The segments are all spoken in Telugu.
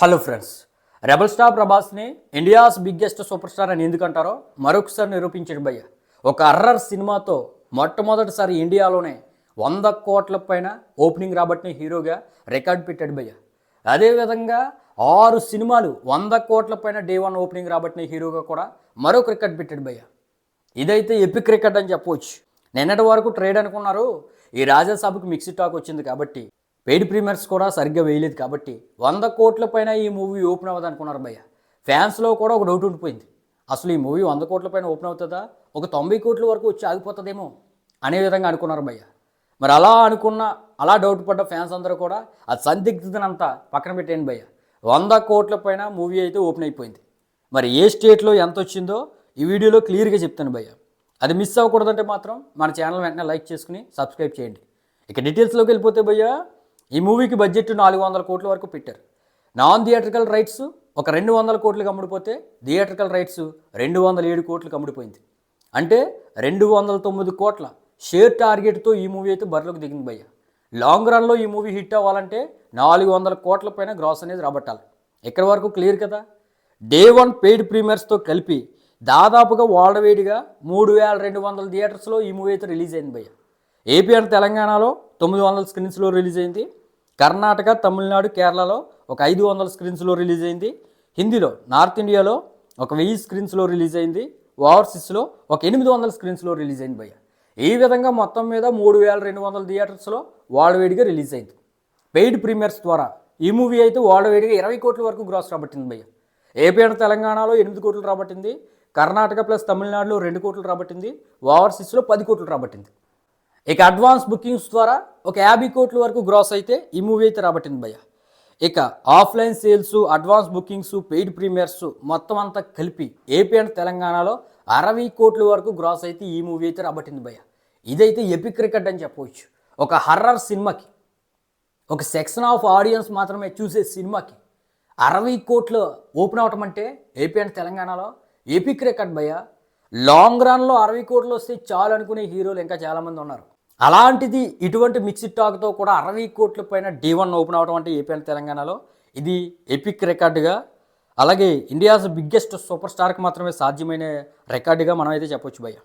హలో ఫ్రెండ్స్ రెబల్ స్టార్ ప్రభాస్ని ఇండియాస్ బిగ్గెస్ట్ సూపర్ స్టార్ అని ఎందుకంటారో మరొకసారి నిరూపించాడు భయ్య. ఒక అర్రర్ సినిమాతో మొట్టమొదటిసారి ఇండియాలోనే వంద కోట్ల పైన ఓపెనింగ్ రాబట్టిన హీరోగా రికార్డ్ పెట్టాడు భయ్య. అదేవిధంగా ఆరు సినిమాలు వంద కోట్ల పైన డే వన్ ఓపెనింగ్ రాబట్టిన హీరోగా కూడా మరొక రికార్డ్ పెట్టాడు భయ్య. ఇదైతే ఎపిక్ రికార్డ్ అని చెప్పవచ్చు నిన్నటి వరకు ట్రేడ్ అనుకున్నారు ఈ రాజ్యసభకు మిక్సీ టాక్ వచ్చింది కాబట్టి పెయిడ్ ప్రీమియర్స్ కూడా సరిగ్గా వేయలేదు కాబట్టి వంద కోట్ల పైన ఈ మూవీ ఓపెన్ అవ్వదు అనుకున్నారు భయ్య. ఫ్యాన్స్లో కూడా ఒక డౌట్ ఉండిపోయింది. అసలు ఈ మూవీ వంద కోట్ల పైన ఓపెన్ అవుతుందా? ఒక తొంభై కోట్ల వరకు వచ్చి ఆగిపోతుందేమో అనే విధంగా అనుకున్నారు భయ్య. మరి అలా అనుకున్న అలా డౌట్ పడ్డ ఫ్యాన్స్ అందరూ కూడా ఆ సందిగ్ధతనంతా పక్కన పెట్టేయండి భయ్య. వంద కోట్ల పైన మూవీ అయితే ఓపెన్ అయిపోయింది. మరి ఏ స్టేట్లో ఎంత వచ్చిందో ఈ వీడియోలో క్లియర్గా చెప్తాను భయ్య. అది మిస్ అవ్వకూడదంటే మాత్రం మన ఛానల్ వెంటనే లైక్ చేసుకుని సబ్స్క్రైబ్ చేయండి. ఇక డీటెయిల్స్లోకి వెళ్ళిపోతే భయ్య ఈ మూవీకి బడ్జెట్ నాలుగు వందల కోట్ల వరకు పెట్టారు. నాన్ థియేట్రికల్ రైట్స్ ఒక రెండు వందల కోట్లకు అమ్ముడిపోతే థియేట్రికల్ రైట్స్ రెండు వందల ఏడు కోట్లకు అమ్ముడిపోయింది. అంటే రెండు వందల తొమ్మిది కోట్ల షేర్ టార్గెట్తో ఈ మూవీ అయితే బరిలోకి దిగింది భయ్య. లాంగ్ రన్లో ఈ మూవీ హిట్ అవ్వాలంటే నాలుగు వందల కోట్ల పైన గ్రాస్ అనేది రాబట్టాలి. ఇక్కడ వరకు? క్లియర్ కదా? డే వన్ పెయిడ్ ప్రీమియర్స్తో కలిపి దాదాపుగా వాడవేడిగా మూడు వేల రెండు వందల థియేటర్స్లో ఈ మూవీ అయితే రిలీజ్ అయింది భయ్య. ఏపీ అండ్ తెలంగాణలో తొమ్మిది వందల స్క్రీన్స్లో రిలీజ్ అయింది. కర్ణాటక తమిళనాడు కేరళలో ఒక ఐదు వందల స్క్రీన్స్లో రిలీజ్ అయింది. హిందీలో నార్త్ ఇండియాలో ఒక వెయ్యి స్క్రీన్స్లో రిలీజ్ అయింది. ఓవర్సీస్లో ఒక ఎనిమిది వందల స్క్రీన్స్లో రిలీజ్ అయింది భయ్య. ఈ విధంగా మొత్తం మీద మూడు వేల రెండు వందల థియేటర్స్లో వాడవేడిగా రిలీజ్ అయింది. పెయిడ్ ప్రీమియర్స్ ద్వారా ఈ మూవీ అయితే వాడవేడిగా ఇరవై కోట్ల వరకు గ్రాస్ రాబట్టింది భయ్య. ఏపీ అండ్ తెలంగాణలో ఎనిమిది కోట్లు రాబట్టింది. కర్ణాటక ప్లస్ తమిళనాడులో రెండు కోట్లు రాబట్టింది. ఓవర్సీస్లో పది కోట్లు రాబట్టింది. ఇక అడ్వాన్స్ బుకింగ్స్ ద్వారా ఒక యాభై కోట్ల వరకు గ్రాస్ అయితే ఈ మూవీ అయితే రాబట్టింది భయ్య. ఇక offline sales advance bookings paid premieres మొత్తం అంతా కలిపి ఏపీ అండ్ తెలంగాణలో అరవై కోట్ల వరకు గ్రాస్ అయితే ఈ మూవీ అయితే రాబట్టింది భయ్య. ఇదైతే ఎపిక్ రికార్డ్ అని చెప్పవచ్చు. ఒక హర్రర్ సినిమాకి ఒక సెక్షన్ ఆఫ్ ఆడియన్స్ మాత్రమే చూసే సినిమాకి అరవై కోట్లు ఓపెన్ అవటం అంటే ఏపీ అండ్ తెలంగాణలో ఎపిక్ రికార్డ్ భయ్య. లాంగ్ రన్లో అరవై కోట్లు వస్తే చాలు అనుకునే హీరోలు ఇంకా చాలామంది ఉన్నారు. అలాంటిది ఇటువంటి మిక్సిడ్ టాక్తో కూడా అరవై కోట్ల పైన డే వన్ ఓపెన్ అవడం అంటే ఏపీ తెలంగాణలో ఇది ఎపిక్ రికార్డుగా అలాగే ఇండియాస్ బిగ్గెస్ట్ సూపర్ స్టార్కి మాత్రమే సాధ్యమైన రికార్డుగా మనం అయితే చెప్పొచ్చు భయ్య.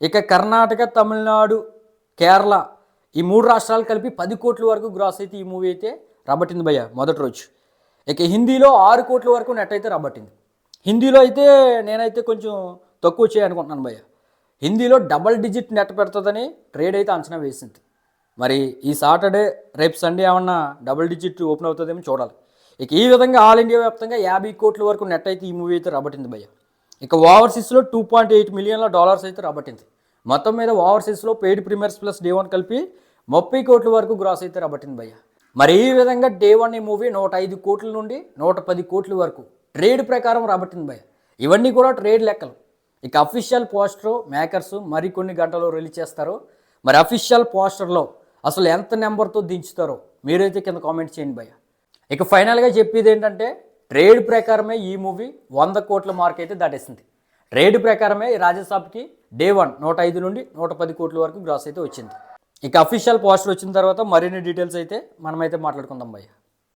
ఇక కర్ణాటక తమిళనాడు కేరళ ఈ మూడు రాష్ట్రాలు కలిపి పది కోట్ల వరకు గ్రాస్ అయితే ఈ మూవీ అయితే రబట్టింది భయ్య మొదటి రోజు. ఇక హిందీలో ఆరు కోట్ల వరకు నెట్ అయితే రబట్టింది. హిందీలో అయితే నేనైతే కొంచెం తక్కువ చేయాలనుకుంటున్నాను భయ్య. హిందీలో డబల్ డిజిట్ నెట్ పెడుతుందని ట్రేడ్ అయితే అంచనా వేసింది. మరి ఈ సాటర్డే రేపు సండే ఏమన్నా డబుల్ డిజిట్ ఓపెన్ అవుతుందేమో చూడాలి. ఇక ఈ విధంగా ఆల్ ఇండియా వ్యాప్తంగా యాభై కోట్ల వరకు నెట్ అయితే ఈ మూవీ అయితే రాబట్టింది భయ్య. ఇక ఓవర్సీస్లో టూ పాయింట్ ఎయిట్ మిలియన్ల డాలర్స్ అయితే రాబట్టింది. మొత్తం మీద ఓవర్సీస్లో paid premieres plus day one కలిపి ముప్పై కోట్ల వరకు గ్రాస్ అయితే రాబట్టింది భయ్య. మరి ఈ విధంగా డే వన్ ఈ మూవీ నూట ఐదు కోట్ల నుండి నూట పది కోట్ల వరకు ట్రేడ్ ప్రకారం రాబట్టింది భయ్య. ఇవన్నీ కూడా ట్రేడ్ లెక్కలు. ఇక అఫీషియల్ పోస్టర్ మేకర్స్ మరికొన్ని గంటలు రిలీజ్ చేస్తారు. మరి అఫీషియల్ పోస్టర్లో అసలు ఎంత నెంబర్తో దించుతారో మీరైతే కింద కామెంట్ చేయండి భయ్య. ఇక ఫైనల్గా చెప్పేది ఏంటంటే ట్రేడ్ ప్రకారమే ఈ మూవీ వంద కోట్ల మార్క్ అయితే దాటేసింది. ట్రేడ్ ప్రకారమే రాజసాబ్కి డే వన్ నూట ఐదు నుండి నూట పది కోట్ల వరకు గ్రాస్ అయితే వచ్చింది. ఇక అఫీషియల్ పోస్టర్ వచ్చిన తర్వాత మరిన్ని డీటెయిల్స్ అయితే మనమైతే మాట్లాడుకుందాం భయ్య.